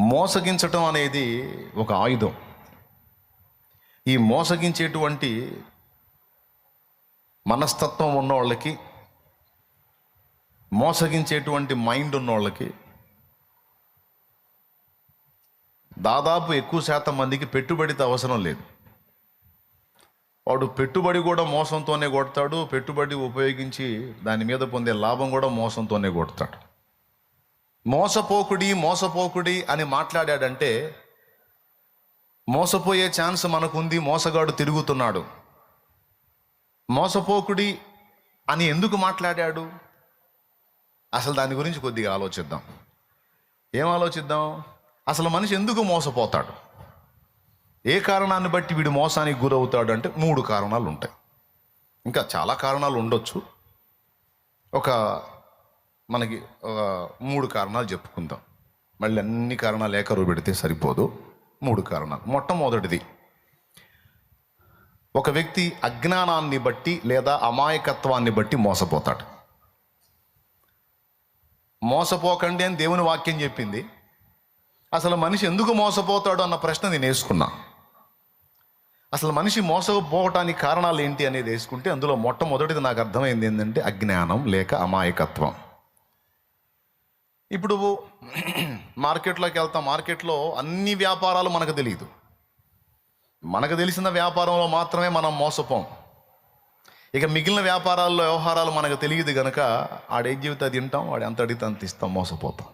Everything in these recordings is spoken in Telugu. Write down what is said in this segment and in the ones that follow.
మోసగించటం అనేది ఒక ఆయుధం. ఈ మోసగించేటువంటి మనస్తత్వం ఉన్నవాళ్ళకి మోసగించేటువంటి మైండ్ ఉన్న వాళ్ళకి దాదాపు ఎక్కువ శాతం మందికి పెట్టుబడితో అవసరం లేదు. వాడు పెట్టుబడి కూడా మోసంతోనే కొడతాడు పెట్టుబడి ఉపయోగించి దాని మీద పొందే లాభం కూడా మోసంతోనే కొడతాడు. మోసపోకుడి మోసపోకుడి అని మాట్లాడాడంటే మోసపోయే ఛాన్స్ మనకుంది మోసగాడు తిరుగుతున్నాడు. మోసపోకుడి అని ఎందుకు మాట్లాడాడు? అసలు దాని గురించి కొద్దిగా ఆలోచిద్దాం. ఏం ఆలోచిద్దాం? అసలు మనిషి ఎందుకు మోసపోతాడు? ఏ కారణాన్ని బట్టి వీడు మోసానికి గురవుతాడు అంటే మూడు కారణాలు ఉంటాయి ఇంకా చాలా కారణాలు ఉండొచ్చు ఒక మనకి మూడు కారణాలు చెప్పుకుందాం. మళ్ళీ అన్ని కారణాలు ఏకరువు పెడితే సరిపోదు. మూడు కారణాలు. మొట్టమొదటిది ఒక వ్యక్తి అజ్ఞానాన్ని బట్టి లేదా అమాయకత్వాన్ని బట్టి మోసపోతాడు. మోసపోకండి అని దేవుని వాక్యం చెప్పింది. అసలు మనిషి ఎందుకు మోసపోతాడు అన్న ప్రశ్న నేను వేసుకున్నా. అసలు మనిషి మోసపోవటానికి కారణాలు ఏంటి అనేది వేసుకుంటే అందులో మొట్టమొదటిది నాకు అర్థమైంది ఏంటంటే అజ్ఞానం లేక అమాయకత్వం. ఇప్పుడు మార్కెట్లోకి వెళ్తాం. మార్కెట్లో అన్ని వ్యాపారాలు మనకు తెలియదు. మనకు తెలిసిన వ్యాపారంలో మాత్రమే మనం మోసపోం. ఇక మిగిలిన వ్యాపారాల్లో వ్యవహారాలు మనకు తెలియదు కనుక ఆడే జీవితం తింటాం వాడు ఎంత అడిగితే అంత ఇస్తాం మోసపోతాం.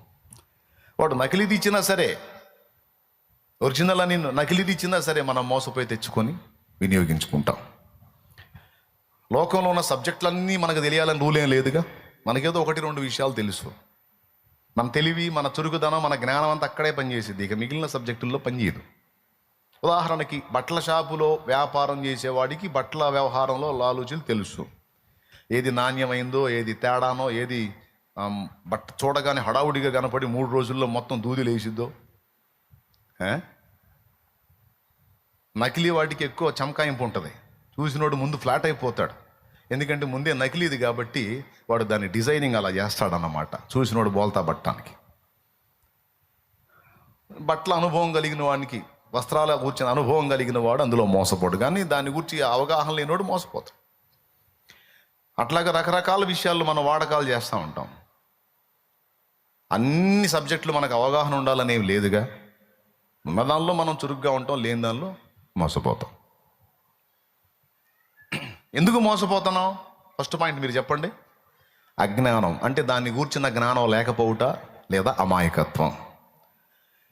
వాడు నకిలీది ఇచ్చినా సరే ఒరిజినల్ అని నకిలీది ఇచ్చినా సరే మనం మోసపోయి తెచ్చుకొని వినియోగించుకుంటాం. లోకంలో ఉన్న సబ్జెక్టులన్నీ మనకు తెలియాలని రూల్ ఏం లేదుగా? మనకేదో ఒకటి రెండు విషయాలు తెలుసు. మన తెలివి మన చురుకుదనం మన జ్ఞానం అంతా అక్కడే పనిచేసేది ఇక మిగిలిన సబ్జెక్టుల్లో పనిచేయదు. ఉదాహరణకి బట్టల షాపులో వ్యాపారం చేసేవాడికి బట్టల వ్యవహారంలో లాలూచీలు తెలుసు. ఏది నాణ్యమైందో ఏది తేడానో ఏది బట్ట చూడగానే హడావుడిగా కనపడి మూడు రోజుల్లో మొత్తం దూది లేచిద్దో నకిలీ వాటికి ఎక్కువ చమకాయింపు ఉంటుంది. చూసినోడు ముందు ఫ్లాట్ అయిపోతాడు. ఎందుకంటే ముందే నకిలీది కాబట్టి వాడు దాన్ని డిజైనింగ్ అలా చేస్తాడన్నమాట. చూసినోడు బోల్తా పట్టడానికి బట్టల అనుభవం కలిగిన వాడికి వస్త్రాల కూర్చిన అనుభవం కలిగిన వాడు అందులో మోసపోడు. కానీ దాని గురించి అవగాహన లేనివాడు మోసపోతాడు. అట్లాగా రకరకాల విషయాల్లో మనం వాడకాలు చేస్తూ ఉంటాం. అన్ని సబ్జెక్టులు మనకు అవగాహన ఉండాలనేవి లేదుగా. ఉన్న దానిలో మనం చురుగ్గా ఉంటాం లేని దానిలో మోసపోతాం. ఎందుకు మోసపోతున్నాం ఫస్ట్ పాయింట్ మీరు చెప్పండి. అజ్ఞానం అంటే దాన్ని గూర్చిన జ్ఞానం లేకపోవుట లేదా అమాయకత్వం.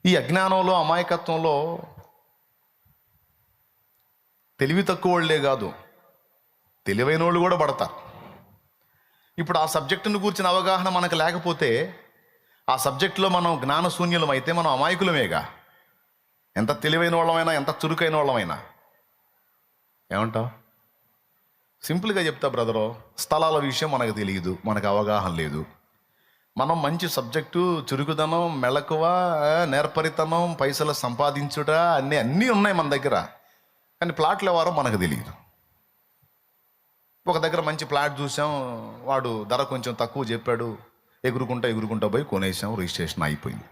ఈ అజ్ఞానంలో అమాయకత్వంలో తెలివి తక్కువ వాళ్ళే కాదు. తెలివైన వాళ్ళు కూడా పడతారు. ఇప్పుడు ఆ సబ్జెక్టును కూర్చిన అవగాహన మనకు లేకపోతే ఆ సబ్జెక్టులో మనం జ్ఞానశూన్యులం అయితే మనం అమాయకులమేగా. ఎంత తెలివైన వాళ్ళమైనా ఎంత చురుకైన వాళ్ళమైనా ఏమంటావు? సింపుల్గా చెప్తా బ్రదరు స్థలాల విషయం మనకు తెలియదు మనకు అవగాహన లేదు. మనం మంచి సబ్జెక్టు చురుకుదనం మెళకువ నేర్పరితనం పైసలు సంపాదించుట అన్నీ అన్నీ ఉన్నాయి మన దగ్గర. కానీ ప్లాట్లు ఎవరో మనకు తెలియదు. ఒక దగ్గర మంచి ప్లాట్ చూసాం వాడు ధర కొంచెం తక్కువ చెప్పాడు ఎగురుకుంటా ఎగురుకుంటా పోయి కొనేసాం రిజిస్ట్రేషన్ అయిపోయింది.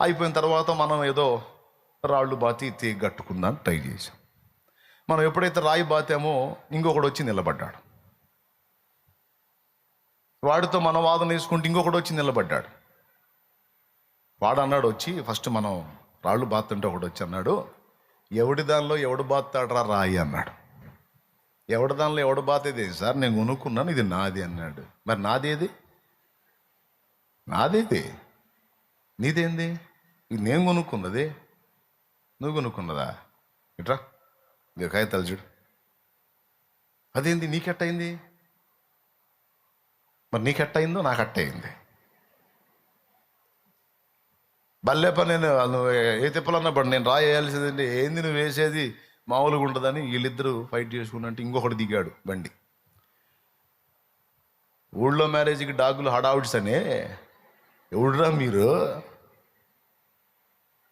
అయిపోయిన తర్వాత మనం ఏదో రాళ్ళు బాతి తీగ కట్టుకుందాం ట్రై చేసాం. మనం ఎప్పుడైతే రాయి బాతామో ఇంకొకడు వచ్చి నిలబడ్డాడు. వాడితో మన వాదన వేసుకుంటే ఇంకొకడు వచ్చి నిలబడ్డాడు. వాడు అన్నాడు వచ్చి ఫస్ట్ మనం రాళ్ళు బాతుంటే ఒకడు వచ్చి అన్నాడు ఎవడి దానిలో ఎవడు బాత్తాడరా రాయి? అన్నాడు. ఎవడి దానిలో ఎవడు బాతేది సార్? నేను కొనుక్కున్నాను ఇది నాది అన్నాడు. మరి నాదేది? నాదేది? నీదేంది? ఇది నేను కొనుక్కున్నది. నువ్వు కొనుక్కున్నదా? ఇట్రా. ఇక కాగితాలు చూడు. అదేంది? నీకెట్టయింది మరి నీకెట్టయిందో నాకు అట్టయింది. బల్లేప నేను నువ్వు ఏ తిప్పలన్నా పడు. నేను రాయేయాల్సిందంటే ఏంది నువ్వు వేసేది? మామూలుగా ఉంటుందని వీళ్ళిద్దరూ ఫైట్ చేసుకున్నట్టు ఇంకొకటి దిగాడు బండి. ఊళ్ళో మ్యారేజ్కి డాగులు హడావుడ్స్ అనే. ఎవడురా మీరు?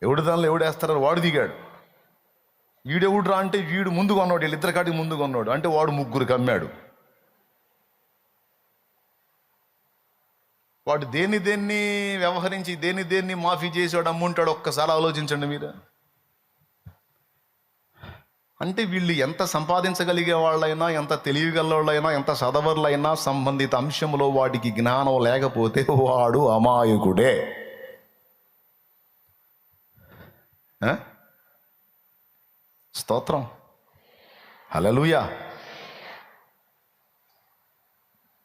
ఎవడు దానిలో ఎవడేస్తారని వాడు దిగాడు. వీడెవడురా అంటే వీడు ముందు కొన్నాడు వీళ్ళిద్దరి కాడికి ముందు కొన్నాడు. అంటే వాడు ముగ్గురికి అమ్మాడు వాడు దేన్ని దేన్ని వ్యవహరించి దేన్ని దేన్ని మాఫీ చేసాడు అమ్ముంటాడు ఒక్కసారి ఆలోచించండి మీరు. అంటే వీళ్ళు ఎంత సంపాదించగలిగే వాళ్ళైనా ఎంత తెలియగలవాళ్ళైనా ఎంత చదవర్లైనా సంబంధిత అంశంలో వాడికి జ్ఞానం లేకపోతే వాడు అమాయకుడే. స్తోత్రం. హలలుయా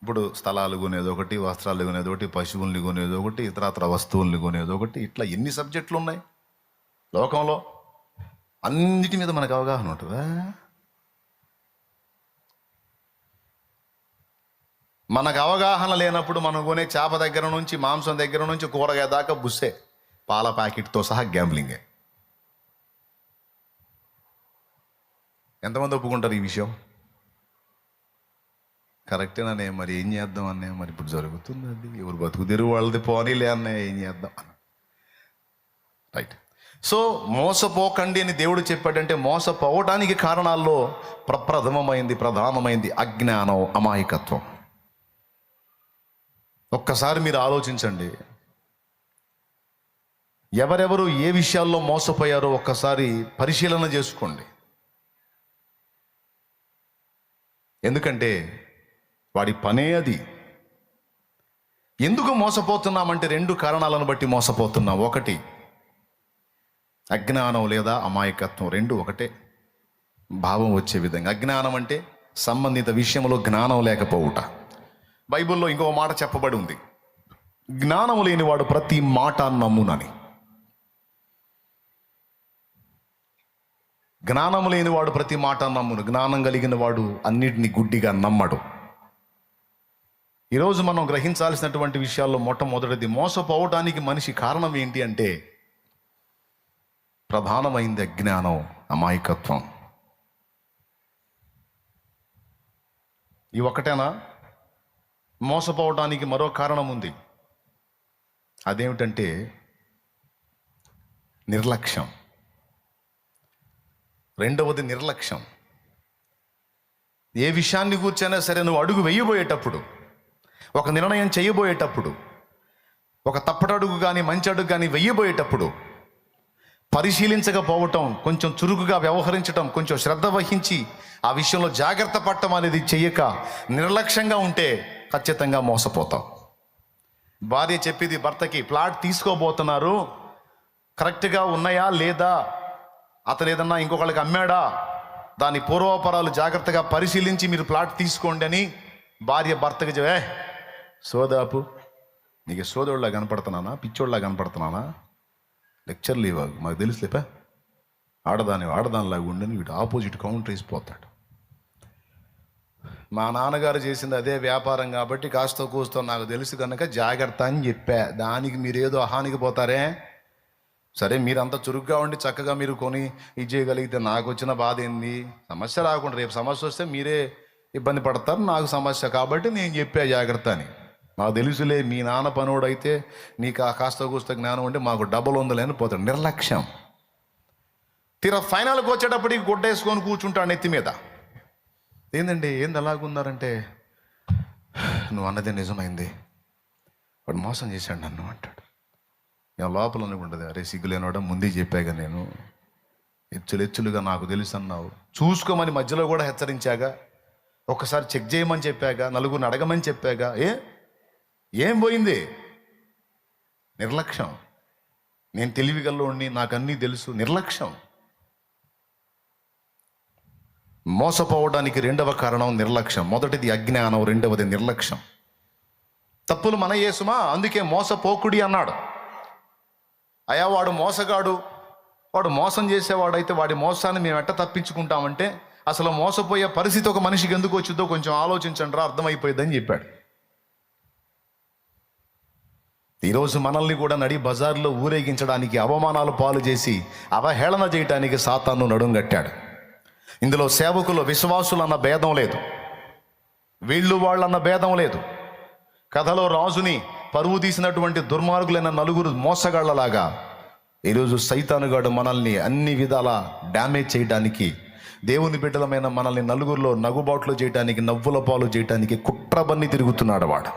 ఇప్పుడు స్థలాలు కొనేది ఒకటి వస్త్రాలు కొనేది ఒకటి పశువుల్ని కొనేది ఒకటి ఇతరత్ర వస్తువుల్ని కొనేది ఒకటి ఇట్లా ఎన్ని సబ్జెక్టులు ఉన్నాయి? లోకంలో అన్నిటి మీద మనకు అవగాహన ఉంటుందా? మనకు అవగాహన లేనప్పుడు మనం కొనే చేప దగ్గర నుంచి మాంసం దగ్గర నుంచి కూరగాయ దాకా బుస్సే. పాల ప్యాకెట్తో సహా గ్యాంబ్లింగే ఎంతమంది ఒప్పుకుంటారు ఈ విషయం? కరెక్టేననే మరి ఏం చేద్దాం అన్నయ్య మరి ఇప్పుడు జరుగుతుంది అది ఎవరు బతుకు తెరువు వాళ్ళది పోనీలే అన్నయ్య ఏం చేద్దాం రైట్ సో మోసపోకండి అని దేవుడు చెప్పాడంటే మోసపోవడానికి కారణాల్లో ప్రప్రథమమైంది ప్రధానమైంది అజ్ఞానం అమాయకత్వం. ఒక్కసారి మీరు ఆలోచించండి. ఎవరెవరు ఏ విషయాల్లో మోసపోయారో ఒక్కసారి పరిశీలన చేసుకోండి. ఎందుకంటే వాడి పనే అది. ఎందుకు మోసపోతున్నామంటే రెండు కారణాలను బట్టి మోసపోతున్నాం. ఒకటి అజ్ఞానం లేదా అమాయకత్వం. రెండు ఒకటే భావం వచ్చే విధంగా. అజ్ఞానం అంటే సంబంధిత విషయంలో జ్ఞానం లేకపోవుట. బైబిల్లో ఇంకో మాట చెప్పబడి ఉంది. జ్ఞానం లేనివాడు ప్రతి మాట నమ్మునని. జ్ఞానం లేనివాడు ప్రతి మాట నమ్మును. జ్ఞానం కలిగిన వాడు అన్నిటిని గుడ్డిగా నమ్మడు. ఈరోజు మనం గ్రహించాల్సినటువంటి విషయాల్లో మొట్టమొదటిది మోసపోవడానికి మనిషి కారణం ఏంటి అంటే ప్రధానమైంది అజ్ఞానం అమాయకత్వం. ఈ ఒకటేనా మోసపోవడానికి మరో కారణం ఉంది. అదేమిటంటే నిర్లక్ష్యం. రెండవది నిర్లక్ష్యం. ఏ విషయాన్ని కూర్చైనా సరే నువ్వు అడుగు వేయబోయేటప్పుడు ఒక నిర్ణయం చేయబోయేటప్పుడు ఒక తప్పటడుగు కానీ మంచి అడుగు కానీ వెయ్యబోయేటప్పుడు పరిశీలించకపోవటం కొంచెం చురుకుగా వ్యవహరించటం కొంచెం శ్రద్ధ వహించి ఆ విషయంలో జాగ్రత్త పడటం అనేది చెయ్యక నిర్లక్ష్యంగా ఉంటే ఖచ్చితంగా మోసపోతాం భార్య చెప్పేది భర్తకి ప్లాట్ తీసుకోబోతున్నారు. కరెక్ట్గా ఉన్నాయా లేదా? అతను ఏదన్నా ఇంకొకళ్ళకి అమ్మాడా? దాని పూర్వాపరాలు జాగ్రత్తగా పరిశీలించి మీరు ప్లాట్ తీసుకోండి అని భార్య భర్తకి చెవే సోదాపు నీకు సోదోళ్ళ కనపడుతున్నానా? పిచ్చోళ్ళ కనపడుతున్నానా? లెక్చర్లు ఇవ్వకు మాకు తెలుసులేపా ఆడదాని ఆడదానిలాగా ఉండని వీడు ఆపోజిట్ కౌంటర్ వేసిపోతాడు మా నాన్నగారు చేసింది అదే వ్యాపారం కాబట్టి కాస్త కూస్తో నాకు తెలుసు కనుక జాగ్రత్త అని చెప్పా. దానికి మీరేదో అహానికి పోతారే? సరే మీరంతా చురుగ్గా ఉండి చక్కగా మీరు కొని ఇది చేయగలిగితే నాకు వచ్చిన బాధ ఏంది? సమస్య రాకుండా రేపు సమస్య వస్తే మీరే ఇబ్బంది పడతారు నాకు సమస్య. కాబట్టి నేను చెప్పే జాగ్రత్త అని. నాకు తెలుసులే మీ నాన్న పనుడైతే నీకు ఆ కాస్త కూస్త జ్ఞానం ఉంటే మాకు డబ్బులు ఉందలేని పోతాడు. నిర్లక్ష్యం. తీరా ఫైనల్కి వచ్చేటప్పటికి గుడ్డేసుకొని కూర్చుంటాడు నెత్తి మీద. ఏందండి ఏంది అలాగున్నారంటే? నువ్వు అన్నదే నిజమైంది. వాడు మోసం చేశాడు నన్ను అంటాడు. నేను లోపల ఉండదు అరే సిగ్గులేనోడా ముందే చెప్పాగా నేను. ఎచ్చులు ఎచ్చులుగా నాకు తెలుసు అన్నావు. చూసుకోమని మధ్యలో కూడా హెచ్చరించాగా. ఒకసారి చెక్ చేయమని చెప్పాగా నలుగురిని అడగమని చెప్పాగా. ఏ? ఏం పోయింది? నిర్లక్ష్యం. నేను తెలివిగల్లోని నాకు అన్నీ తెలుసు. నిర్లక్ష్యం. మోసపోవడానికి రెండవ కారణం నిర్లక్ష్యం. మొదటిది అజ్ఞానం రెండవది నిర్లక్ష్యం. తప్పులు మన యేసుమా? అందుకే మోసపోకుడి అన్నాడు. అయా వాడు మోసగాడు. వాడు మోసం చేసేవాడైతే వాడి మోసాన్ని మేము ఎట్ట తప్పించుకుంటామంటే అసలు మోసపోయే పరిస్థితి ఒక మనిషికి ఎందుకు వచ్చిందో కొంచెం ఆలోచించండి రా అర్థమైపోయిందని చెప్పాడు. ఈరోజు మనల్ని కూడా నడి బజార్లో ఊరేగించడానికి అవమానాలు పాలు చేసి అవహేళన చేయడానికి సాతాను నడుంగట్టాడు ఇందులో సేవకులు విశ్వాసులు అన్న భేదం లేదు. వీళ్ళు వాళ్ళన్న భేదం లేదు. కథలో రాజుని పరువు తీసినటువంటి దుర్మార్గులైన నలుగురు మోసగాళ్ళలాగా ఈరోజు సైతానుగాడు మనల్ని అన్ని విధాల డ్యామేజ్ చేయడానికి దేవుని బిడ్డలమైన మనల్ని నలుగురిలో నగుబాట్లు చేయడానికి నవ్వుల పాలు చేయడానికి కుట్రబన్ని తిరుగుతున్నాడు వాడు.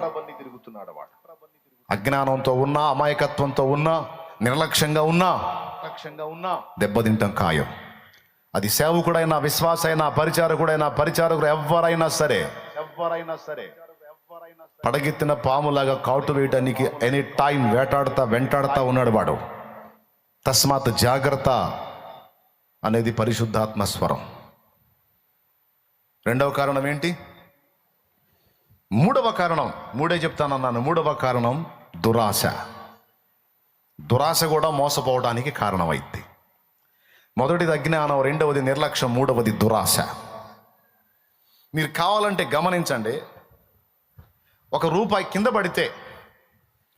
అజ్ఞానంతో ఉన్నా అమాయకత్వంతో ఉన్నా నిర్లక్ష్యంగా ఉన్నా నిర్లక్ష్యంగా ఉన్నా దెబ్బతింటాం ఖాయం. అది సేవకుడైనా విశ్వాసైనా పరిచారకుడైనా పరిచారకుడు ఎవరైనా సరే ఎవరైనా సరే పడగెత్తిన పాములాగా కాటు వేయడానికి ఎనీ టైం వేటాడుతా వెంటాడుతా ఉన్నాడు వాడు. తస్మాత్ జాగ్రత్త అనేది పరిశుద్ధాత్మ స్వరం. రెండవ కారణం ఏంటి? మూడవ కారణం మూడే చెప్తానన్నాను మూడవ కారణం దురాశ. దురాశ కూడా మోసపోవడానికి కారణమైంది. మొదటిది అజ్ఞానం రెండవది నిర్లక్ష్యం మూడవది దురాశ. మీరు కావాలంటే గమనించండి ఒక రూపాయి కింద పడితే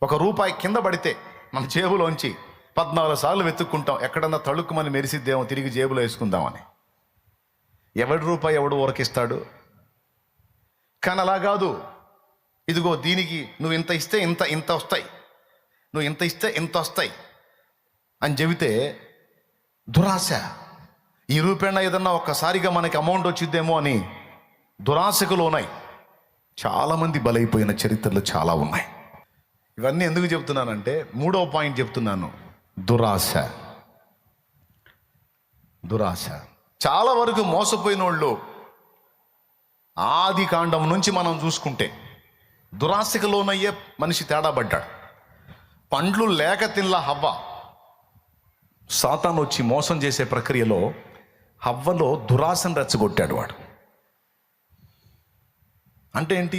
ఒక రూపాయి కింద పడితే మన జేబులోంచి పద్నాలుగు సార్లు వెతుక్కుంటాం ఎక్కడన్నా తళుక్కుమని మెరిసిద్దేమో తిరిగి జేబులో వేసుకుందామని. ఎవడి రూపాయి ఎవడు ఊరకిస్తాడు? కానీ అలా కాదు. ఇదిగో దీనికి నువ్వు ఇంత ఇస్తే ఇంత ఇంత వస్తాయి. నువ్వు ఇంత ఇస్తే ఇంత వస్తాయి. అని చెబితే దురాశ. ఈ రూపేణ ఏదన్నా ఒక్కసారిగా మనకి అమౌంట్ వచ్చిద్దేమో అని దురాశకు లోనాయి చాలామంది బలైపోయిన చరిత్రలు చాలా ఉన్నాయి. ఇవన్నీ ఎందుకు చెప్తున్నానంటే మూడో పాయింట్ చెప్తున్నాను. దురాశ. దురాశ. చాలా వరకు మోసపోయిన వాళ్ళు ఆది కాండం నుంచి మనం చూసుకుంటే దురాశకు లోనయ్యే మనిషి తేడా పడ్డాడు. పండ్లు లేక తినలా హవ్వ. సాతాను వచ్చి మోసం చేసే ప్రక్రియలో హవ్వలో దురాశను రెచ్చగొట్టాడు వాడు. అంటే ఏంటి?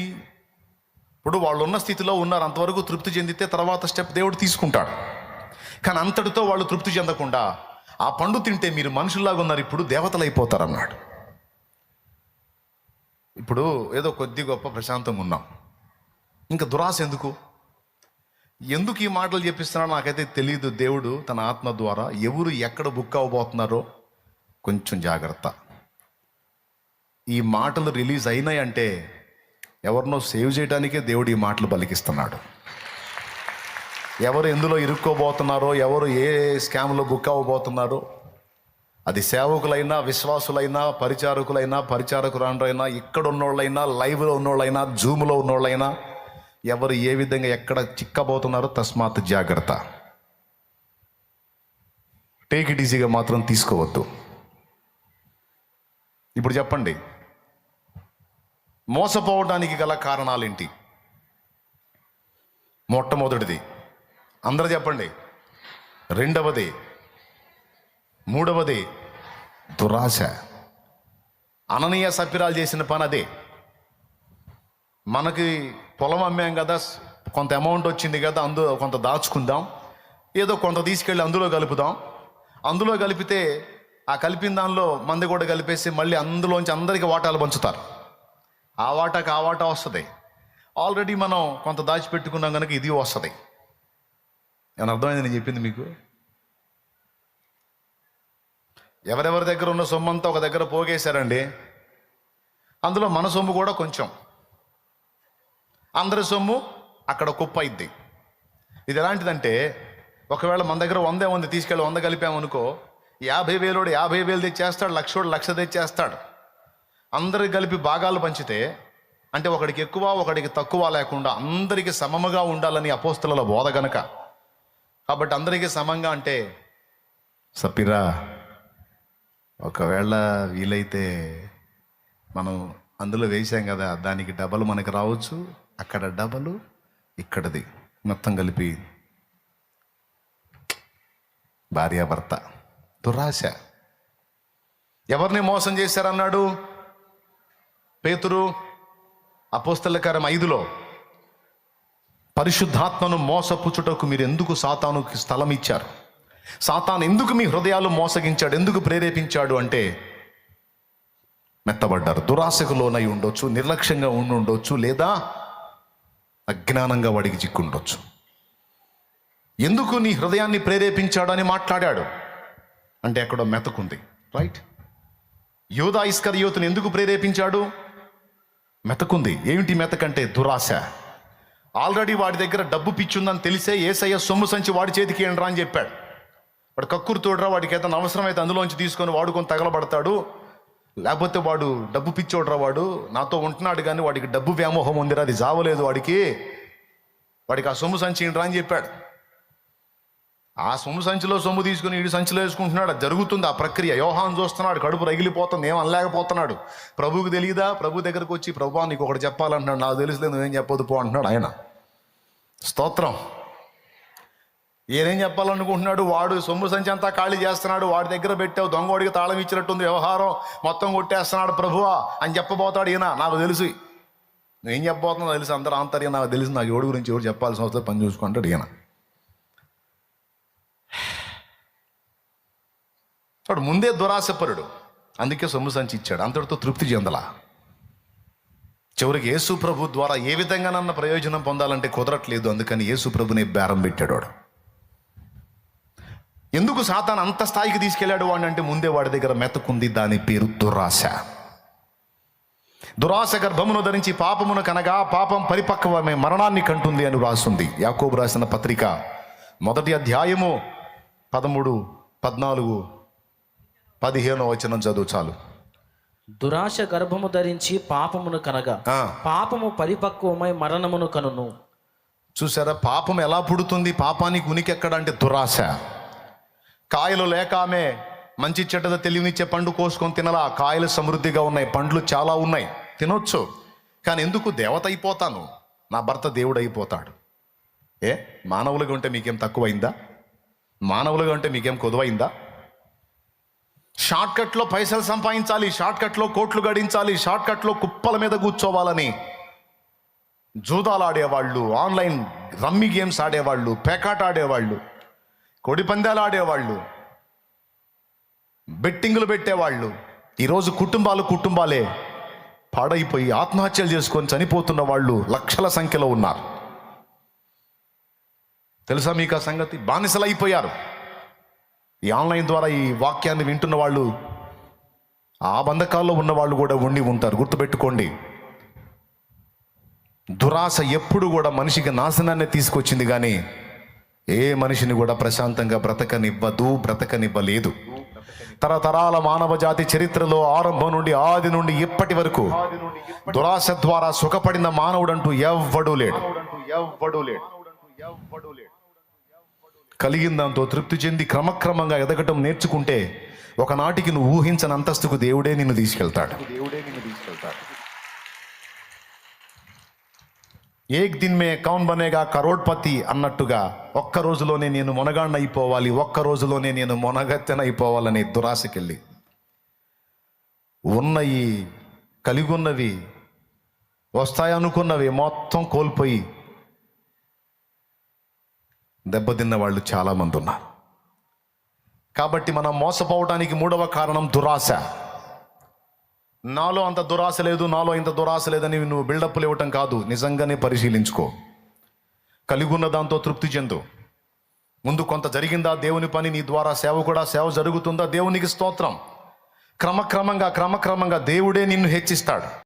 ఇప్పుడు వాళ్ళు ఉన్న స్థితిలో ఉన్నారు అంతవరకు తృప్తి చెందితే తర్వాత స్టెప్ దేవుడు తీసుకుంటాడు. కానీ అంతటితో వాళ్ళు తృప్తి చెందకుండా ఆ పండు తింటే మీరు మనుషుల్లాగా ఉన్నారు ఇప్పుడు దేవతలు అయిపోతారు ఇప్పుడు ఏదో కొద్ది గొప్ప ప్రశాంతంగా ఉన్నాం. ఇంకా దురాశ ఎందుకు? ఎందుకు ఈ మాటలు చెప్పిస్తున్నాడో నాకైతే తెలియదు దేవుడు తన ఆత్మ ద్వారా ఎవరు ఎక్కడ బుక్ అవ్వబోతున్నారో కొంచెం జాగ్రత్త. ఈ మాటలు రిలీజ్ అయినాయంటే ఎవరినో సేవ్ చేయడానికే దేవుడు ఈ మాటలు పలికిస్తున్నాడు ఎవరు ఎందులో ఇరుక్కోబోతున్నారో ఎవరు ఏ స్కామ్లో బుక్ అవ్వబోతున్నారో అది సేవకులైనా విశ్వాసులైనా పరిచారకులైనా పరిచారకురాండ్రైనా ఇక్కడ ఉన్నోళ్ళైనా లైవ్లో ఉన్నోళ్ళైనా జూమ్లో ఉన్నోళ్ళైనా ఎవరు ఏ విధంగా ఎక్కడ చిక్కబోతున్నారో తస్మాత్ జాగ్రత్త. టేక్ ఇట్ ఈజీగా మాత్రం తీసుకోవద్దు. ఇప్పుడు చెప్పండి. మోసపోవడానికి గల కారణాలేంటి? మొట్టమొదటిది అందరు చెప్పండి. రెండవది మూడవది దురాశ. అననీయ సప్పిరాలు చేసిన పని అదే. మనకి పొలం అమ్మాం కదా కొంత అమౌంట్ వచ్చింది కదా అందులో కొంత దాచుకుందాం. ఏదో కొంత తీసుకెళ్ళి అందులో కలుపుదాం. అందులో కలిపితే ఆ కలిపిన దానిలో మంది కూడా కలిపేసి మళ్ళీ అందులోంచి అందరికీ వాటాలు పంచుతారు. ఆ ఆవాట ఆ వస్తుంది. ఆల్రెడీ మనం కొంత దాచిపెట్టుకున్నాం కనుక ఇది వస్తుంది. నేను అర్థమైంది నేను చెప్పింది మీకు? ఎవరెవరి దగ్గర ఉన్న సొమ్ము అంతా ఒక దగ్గర పోగేశారండి. అందులో మన సొమ్ము కూడా కొంచెం. అందరి సొమ్ము అక్కడ కుప్ప అయింది ఇది ఎలాంటిదంటే ఒకవేళ మన దగ్గర వందే ఉంది తీసుకెళ్ళి వంద కలిపామనుకో యాభై వేలోడు యాభై వేలు తెచ్చేస్తాడు లక్షోడు లక్ష తెచ్చేస్తాడు. అందరికి కలిపి భాగాలు పంచితే అంటే ఒకడికి ఎక్కువ ఒకడికి తక్కువ లేకుండా అందరికీ సమముగా ఉండాలని అపోస్తుల బోధ గనక. కాబట్టి అందరికీ సమంగా అంటే సపిరా ఒకవేళ వీలైతే మనం అందులో వేసాం కదా దానికి డబల్ మనకి రావచ్చు అక్కడ డబలు ఇక్కడది మొత్తం కలిపి. భార్యాభర్త దురాశ. ఎవరిని మోసం చేశారన్నాడు? పేతురు అపోస్తలకరం ఐదులో పరిశుద్ధాత్మను మోసపుచ్చుటకు మీరు ఎందుకు సాతానుకి స్థలం ఇచ్చారు? సాతాను ఎందుకు మీ హృదయాలు మోసగించాడు? ఎందుకు ప్రేరేపించాడు అంటే మెత్తబడ్డారు. దురాశకు లోనై ఉండొచ్చు నిర్లక్ష్యంగా ఉండి ఉండొచ్చు లేదా అజ్ఞానంగా వాడికి చిక్కుండొచ్చు ఎందుకు నీ హృదయాన్ని ప్రేరేపించాడు అని మాట్లాడాడు? అంటే అక్కడ మెతకుంది రైట్? యోధా ఇస్కరియోతుని ఎందుకు ప్రేరేపించాడు? మెతకుంది. ఏమిటి మెతకంటే దురాశ? ఆల్రెడీ వాడి దగ్గర డబ్బు పిచ్చుందని తెలిసే ఏసయ్య సొమ్ము సంచి వాడి చేతికి ఏంట్రా అని చెప్పాడు. వాడు కక్కురు తోడరా వాడికి ఏదైనా అవసరమైతే అందులోంచి తీసుకొని వాడుకొని తగలబడతాడు. లేకపోతే వాడు డబ్బు పిచ్చోడ్రా వాడు నాతో ఉంటున్నాడు కానీ వాడికి డబ్బు వ్యామోహం ఉందిరా అది జావలేదు వాడికి. వాడికి ఆ సొమ్ము సంచి ఏంట్రా అని చెప్పాడు. ఆ సొమ్ము సంచిలో సొమ్ము తీసుకుని ఈడు సంచిలో వేసుకుంటున్నాడు జరుగుతుంది ఆ ప్రక్రియ. యోహాన్ చూస్తున్నాడు కడుపు రగిలిపోతుంది ఏం అనలేకపోతున్నాడు. ప్రభువుకి తెలియదా ప్రభు దగ్గరకు వచ్చి ప్రభు నీకు ఒకటి చెప్పాలంటున్నాడు నాకు తెలుసులేదు నువ్వేం చెప్పొద్దు పో అంటున్నాడు ఆయన. స్తోత్రం. ఏదేం చెప్పాలనుకుంటున్నాడు? వాడు సొమ్ము సంచి అంతా ఖాళీ చేస్తున్నాడు వాడి దగ్గర పెట్టావు దొంగోడికి తాళం ఇచ్చినట్టుంది వ్యవహారం మొత్తం కొట్టేస్తున్నాడు ప్రభువా అని చెప్పబోతాడు ఈయన. నాకు తెలుసు. నువ్వేం చెప్పబోతున్నావు తెలుసు అందరూ ఆంతర్యం నాకు తెలుసు నాకు ఎవడి గురించి ఎవరు చెప్పాల్సిన అవసరం పని చూసుకుంటాడు ఈయన. వాడు ముందే దురాశపరుడు. అందుకే సొమ్ము సంచి ఇచ్చాడు అంతటితో తృప్తి చెందలా. చివరికి యేసు ప్రభు ద్వారా ఏ విధంగానన్న ప్రయోజనం పొందాలంటే కుదరట్లేదు. అందుకని యేసు ప్రభుని బేరం పెట్టాడు వాడు. ఎందుకు సాతాన్ అంత స్థాయికి తీసుకెళ్ళాడు వాడిని అంటే ముందే వాడి దగ్గర మెతకుంది. దాని పేరు దురాశ. దురాశ గర్భమును ధరించి పాపమును కనగా పాపం పరిపక్వమే మరణాన్ని కంటుంది అని రాస్తుంది యాకోబు రాసిన పత్రిక మొదటి అధ్యాయము పదమూడు పద్నాలుగు పదిహేను వచనం చదువు చాలు. దురాశ గర్భము ధరించి పాపమును కనగా పాపము పరిపక్వమై మరణమును కనును. చూసారా? పాపం ఎలా పుడుతుంది? పాపానికి ఉనికి ఎక్కడ అంటే దురాశ. కాయలు లేక ఆమె మంచి చెడ్డద తెలివినిచ్చే పండు కోసుకొని తినలా. కాయలు సమృద్ధిగా ఉన్నాయి. పండ్లు చాలా ఉన్నాయి. తినొచ్చు. కానీ ఎందుకు? దేవత అయిపోతాను. నా భర్త దేవుడు అయిపోతాడు. ఏ? మానవులుగా ఉంటే మీకేం తక్కువైందా? మానవులుగా ఉంటే మీకేం కొదువైందా? షార్ట్కట్లో పైసలు సంపాదించాలి షార్ట్కట్లో కోట్లు గడించాలి షార్ట్కట్లో కుప్పల మీద కూర్చోవాలని. జూదాలు ఆడేవాళ్ళు ఆన్లైన్ రమ్మీ గేమ్స్ ఆడేవాళ్ళు పేకాట ఆడేవాళ్ళు కొడి పందాలు ఆడేవాళ్ళు బెట్టింగులు పెట్టేవాళ్ళు. ఈరోజు కుటుంబాలు కుటుంబాలే పాడైపోయి ఆత్మహత్యలు చేసుకొని చనిపోతున్న వాళ్ళు లక్షల సంఖ్యలో ఉన్నారు. తెలుసా మీకు ఆ సంగతి? బానిసలు అయిపోయారు ఈ ఆన్లైన్ ద్వారా ఈ వాక్యాన్ని వింటున్న వాళ్ళు ఆ బంధకాల్లో ఉన్న వాళ్ళు కూడా ఉండి ఉంటారు. గుర్తుపెట్టుకోండి. దురాశ ఎప్పుడు కూడా మనిషికి నాశనాన్ని తీసుకొచ్చింది కానీ ఏ మనిషిని కూడా ప్రశాంతంగా బ్రతకనివ్వదు బ్రతకనివ్వలేదు. తరతరాల మానవ జాతి చరిత్రలో ఆరంభం నుండి ఆది నుండి ఇప్పటి వరకు దురాశ ద్వారా సుఖపడిన మానవుడంటూ ఎవ్వడూ లేడు. ఎవ్వడూ లేడు కలిగిన దాంతో తృప్తి చెంది క్రమక్రమంగా ఎదగటం నేర్చుకుంటే ఒకనాటికి నువ్వు ఊహించని అంతస్తుకు దేవుడే నిన్ను తీసుకెళ్తాడు. దేవుడే నిన్ను తీసుకెళ్తాడు. ఏక్ దిన్ మే కౌన్ బనేగా కరోడ్పతి అన్నట్టుగా ఒక్క రోజులోనే నేను మొనగాడిన అయిపోవాలి ఒక్క రోజులోనే నేను మొనగత్తెన అయిపోవాలనే దురాశకెళ్ళి. ఉన్నవి కలిగి ఉన్నవి వస్తాయనుకున్నవి మొత్తం కోల్పోయి దెబ్బతిన్న వాళ్ళు చాలామంది ఉన్నారు కాబట్టి మనం మోసపోవడానికి మూడవ కారణం దురాశ. నాలో అంత దురాశ లేదు నాలో ఇంత దురాశ లేదని నువ్వు బిల్డప్లు ఇవ్వటం కాదు. నిజంగానే పరిశీలించుకో. కలిగున్న దాంతో తృప్తి చెందు. ముందు కొంత జరిగిందా? దేవుని పని నీ ద్వారా సేవ కూడా సేవ జరుగుతుందా? దేవునికి స్తోత్రం. క్రమక్రమంగా క్రమక్రమంగా దేవుడే నిన్ను హెచ్చిస్తాడు.